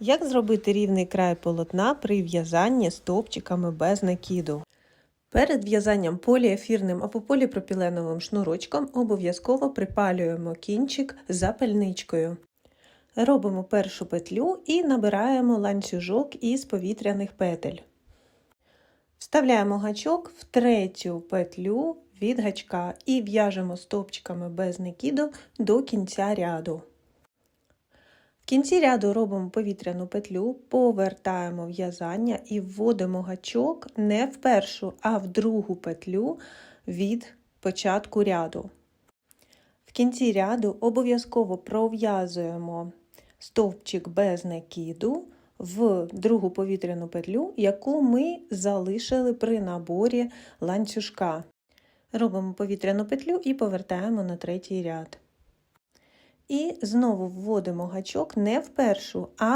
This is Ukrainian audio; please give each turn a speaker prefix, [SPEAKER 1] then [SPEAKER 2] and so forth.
[SPEAKER 1] Як зробити рівний край полотна при в'язанні стовпчиками без накиду? Перед в'язанням поліефірним або поліпропіленовим шнурочком обов'язково припалюємо кінчик запальничкою. Робимо першу петлю і набираємо ланцюжок із повітряних петель. Вставляємо гачок в третю петлю від гачка і в'яжемо стовпчиками без накиду до кінця ряду. В кінці ряду робимо повітряну петлю, повертаємо в'язання і вводимо гачок не в першу, а в другу петлю від початку ряду. В кінці ряду обов'язково пров'язуємо стовпчик без накиду в другу повітряну петлю, яку ми залишили при наборі ланцюжка. Робимо повітряну петлю і повертаємо на третій ряд. І знову вводимо гачок не в першу, а